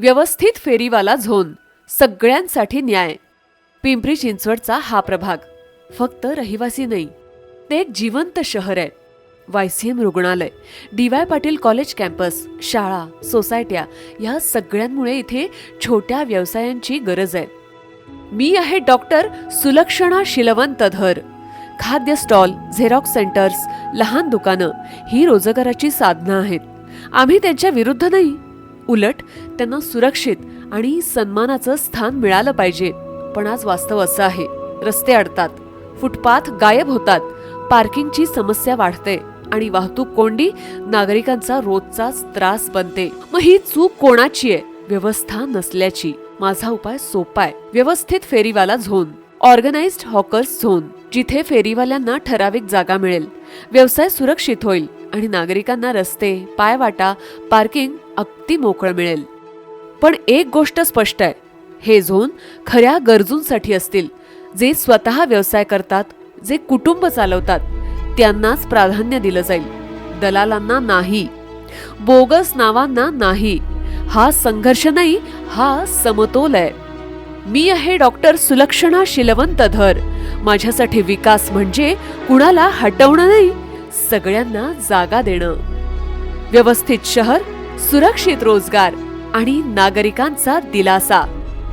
व्यवस्थित फेरीवाला झोन. सगळ्यांसाठी न्याय. पिंपरी चिंचवडचा हा प्रभाग. फक्त रहिवासी नाही. ते एक जिवंत शहर आहे. वायसीएम रुग्णालय D Y Patil college campus शाळा सोसायट्या या सगळ्यांमुळे इथे छोट्या व्यवसायांची गरज आहे. मी आहे डॉक्टर सुलक्षणा शिलवंत धर खाद्य स्टॉल झेरॉक्स सेंटर्स लहान दुकानं ही रोजगाराची साधनं आहेत. आम्ही त्यांच्या विरुद्ध नाही. उलट त्यांना सुरक्षित आणि सन्मानाचं स्थान मिळालं पाहिजे. पण आज वास्तव असं आहे. रस्ते अडतात. फुटपाथ गायब होतात. पार्किंगची समस्या वाढते आणि वाहतूक कोंडी नागरिकांचा रोजचाच त्रास बनते. मग ही चूक कोणाची आहे? व्यवस्था नसल्याची. माझा उपाय सोपा आहे. व्यवस्थित फेरीवाला झोन. Organised hawkers zone. जिथे फेरीवाल्यांना ठराविक जागा मिळेल. व्यवसाय सुरक्षित होईल आणि नागरिकांना रस्ते पायवाटा पार्किंग अगदी मोकळं मिळेल. पण एक गोष्ट स्पष्ट आहे. हे झोन खऱ्या गरजूंसाठी असतील जे स्वतः व्यवसाय करतात जे कुटुंब चालवतात. त्यांनाच प्राधान्य दिलं जाईल. दलालांना नाही. बोगस नावांना नाही. हा संघर्ष नाही हा समतोल आहे. मी आहे डॉक्टर सुलक्षणा शिलवंत धर माझ्यासाठी विकास म्हणजे कुणाला हटवणं नाही सगळ्यांना जागा देणं. व्यवस्थित शहर सुरक्षित रोजगार आणि नागरिकांचा दिलासा.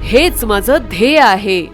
हेच माझं ध्येय आहे.